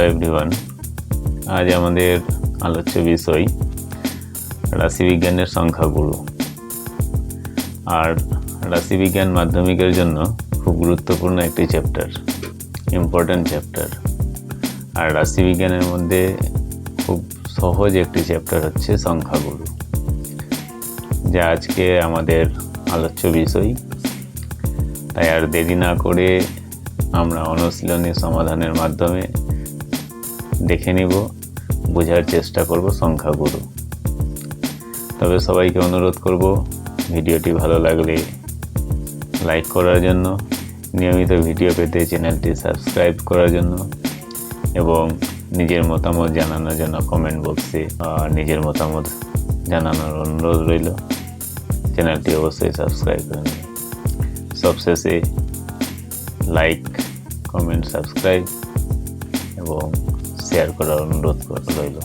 Hello everyone আজ আমাদের আলোচ্য বিষয়, রাশিবিজ্ঞানের সংখ্যাগুলো। আর রাশিবিজ্ঞান মাধ্যমিকের জন্য খুব গুরুত্বপূর্ণ একটি চ্যাপ্টার ইম্পর্ট্যান্ট চ্যাপ্টার আর রাশিবিজ্ঞানের মধ্যে খুব সহজ একটি চ্যাপ্টার হচ্ছে সংখ্যাগুলো, যা আজকে আমাদের আলোচ্য বিষয়। তাই আর দেরি না করে আমরা অনুশীলনী সমাধানের মাধ্যমে দেখে নিব, বোঝার চেষ্টা করব সংখ্যাগুলো তবে সবাইকে অনুরোধ করব, ভিডিওটি ভালো লাগলে লাইক করার জন্য, নিয়মিত ভিডিও পেতে চ্যানেলটি সাবস্ক্রাইব করার জন্য এবং নিজের মতামত জানানোর জন্য কমেন্ট বক্সে নিজের মতামত জানানোর অনুরোধ রইল। চ্যানেলটি অবশ্যই সাবস্ক্রাইব করে নেবেন সবশেষে লাইক কমেন্ট সাবস্ক্রাইব এবং শেয়ার করার অনুরোধ রইল।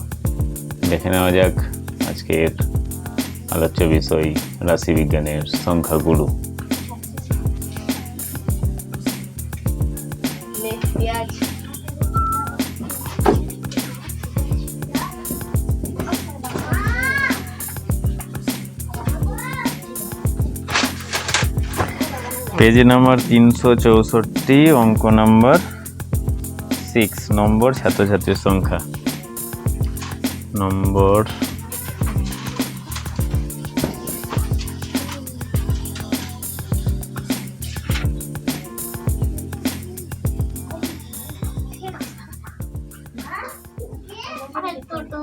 দেখে নেওয়া যাক আজকের আলোচ্য বিষয় রাশিবিজ্ঞানের সংখ্যাগুলো পেঁয়াজ। পেজ নাম্বার তিনশো চৌষট্টি অঙ্ক নাম্বার সিক্স নম্বর ছাত্রছাত্রীর সংখ্যা। নম্বর তো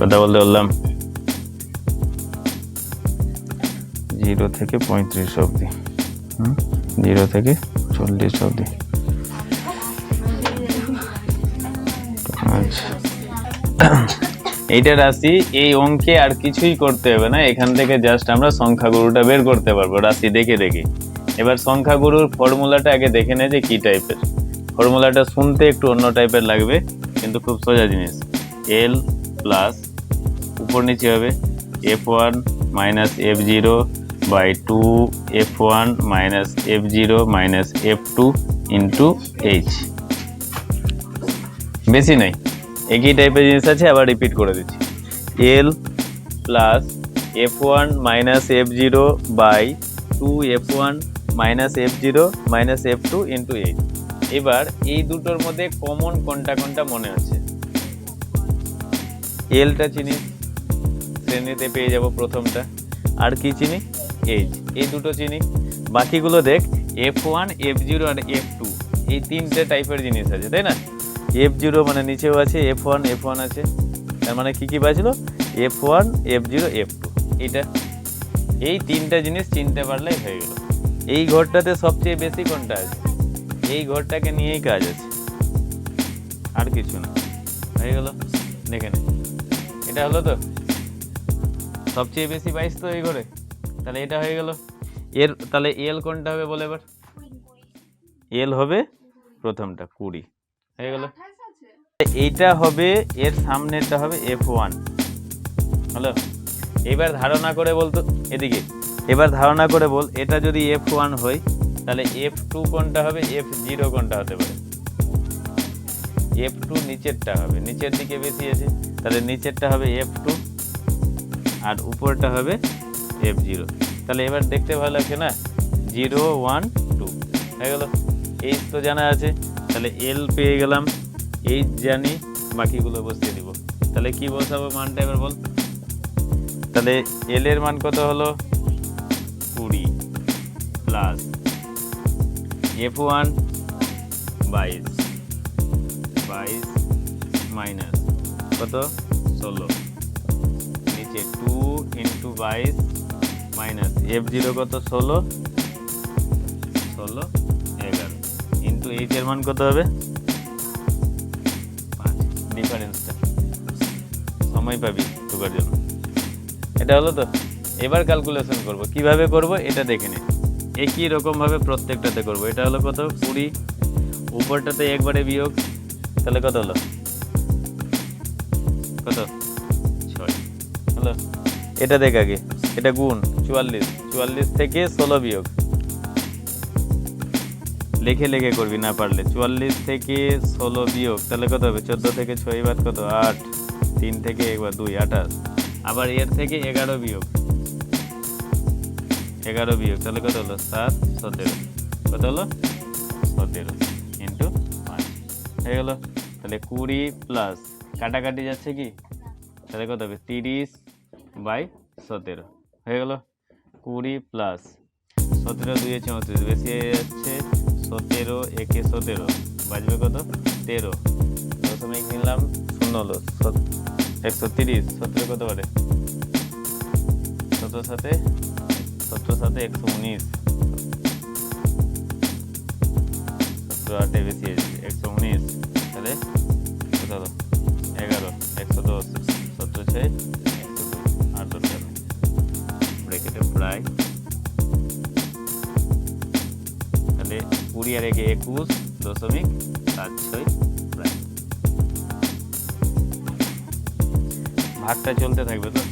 কথা বলতে বললাম জিরো থেকে পঁয়ত্রিশ অবধি জিরো থেকে চল্লিশ অবধি আচ্ছা এইটা রাশি এই অঙ্কে আর কিছুই করতে হবে না এখান থেকে জাস্ট আমরা সংখ্যাগুরুটা বের করতে পারব রাশি দেখে দেখে এবার সংখ্যাগুরুর ফর্মুলাটা আগে দেখে নেয় যে কী টাইপের ফর্মুলাটা শুনতে একটু অন্য টাইপের লাগবে কিন্তু খুব সোজা জিনিস এল প্লাস উপর নিচে হবে। F one minus F zero by two F one minus F zero minus F two into H বেশি নাই। একই টাইপের জিনিস আছে, আবার রিপিট করে দিচ্ছি। L plus F one minus F zero by two F one minus F zero minus F two into eight এবার এই দুটোর মধ্যে কমন কোনটা কোনটা মনে হচ্ছে এলটা চিনি শ্রেণীতে পেয়ে যাব প্রথমটা। আর কি চিনি? এইচ এই দুটো চিনি। বাকিগুলো দেখ এফ ওয়ান এফ জিরো আর এফ টু এই তিনটে টাইপের জিনিস আছে, তাই না? এফ জিরো মানে নিচেও আছে এফ ওয়ান এফ ওয়ান আছে। তার মানে কী কী বাঁচল? F one F zero F two এইটা। এই তিনটা জিনিস চিনতে পারলেই হয়ে গেল। এই ঘরটাতে সবচেয়ে বেশি কোনটা আছে? এই ঘরটাকে নিয়েই কাজ আছে। আর কিছু না। হয়ে গেল। দেখে এটা হলো তো? সবচেয়ে বেশি বাইশ তো এই ঘরে। তাহলে এটা হয়ে গেল। এর তাহলে এল কোনটা হবে বলে এবার? এল হবে প্রথমটা, কুড়ি। হয়ে গেল। এইটা হবে, এর সামনেরটা হবে এফ ওয়ান হ্যালো এবার ধারণা করে বলতো এদিকে। এবার ধারণা করে বল, এটা যদি এফ ওয়ান হয়, তাহলে এফ টু কোনটা হবে এফ জিরো কোনটা হতে পারে? এফ টু নিচেরটা হবে। নিচের দিকে বেশি আছে, তাহলে নিচেরটা হবে এফ টু আর উপরটা হবে এফ জিরো তাহলে এবার দেখতে ভালো লাগছে না? জিরো ওয়ান টু হয়ে গেল। এইচ তো জানা আছে। তাহলে এল পেয়ে গেলাম। এইচ জানি, বাকিগুলো বসিয়ে দিব। তাহলে কি বসাবো মানটা এবার বল? তাহলে এল এর মান কত হলো? কুড়ি প্লাস এফ ওয়ান বাইশ। বাইশ মাইনাস কত? ষোলো। বাইশ মাইনাস এফ জিরো কত? ষোলো। ষোলো, এগারো। ইন্টু এইচ এর মান কত হবে? পাঁচ। ডিফারেন্সটা সময় পাবি ঢোকার জন্য। এটা হলো তো? এবার ক্যালকুলেশন করব। কীভাবে করব? এটা দেখে নে। একই রকমভাবে প্রত্যেকটাতে করব। এটা হলো কত? কুড়ি। উপরটাতে একবারে বিয়োগ। তাহলে কত হলো? কত? ছয়। হলো? এটা দেখ আগে, এটা গুণ, চুয়াল্লিশ চুয়াল্লিশ থেকে ষোলো বিয়োগ। লেখে লেখে করবি না পারলে, চুয়াল্লিশ থেকে ষোলো বিয়োগ, তাহলে কত হবে? চোদ্দ থেকে ছয় বাদ কত? আট, তিন থেকে একবার দুই, আঠাশ। আবার এর থেকে এগারো বিয়োগ। এগারো বিয়োগ, তাহলে কত হলো? সাত, সতেরো। কত হলো? সতেরো ইন্টু পাঁচ। হয়ে গেলো? তাহলে কুড়ি প্লাস কাটাকাটি যাচ্ছে কি? তাহলে কত হবে? তিরিশ বাই সতেরো। হয়ে গেল কুড়ি প্লাস সতেরো দুই চৌত্রিশ, বেশি হয়ে যাচ্ছে সতেরো, একে সতেরো। বাজবে কত? তেরো। দশমিক নিলাম শূন্য হলো। একশো তিরিশ, সতেরো কত পারে সতেরো সাথে সতেরো সাথে একশো উনিশ। সতেরো আটে বেশি হয়েছে একশো উনিশ। তাহলে কত হলো? এগারো, একশো দশ। সতেরো ছয় প্রায় তাহলে কুড়ি আর একে একুশ দশমিক সাত ছয় প্রায় ভাগটা চলতে থাকবে তো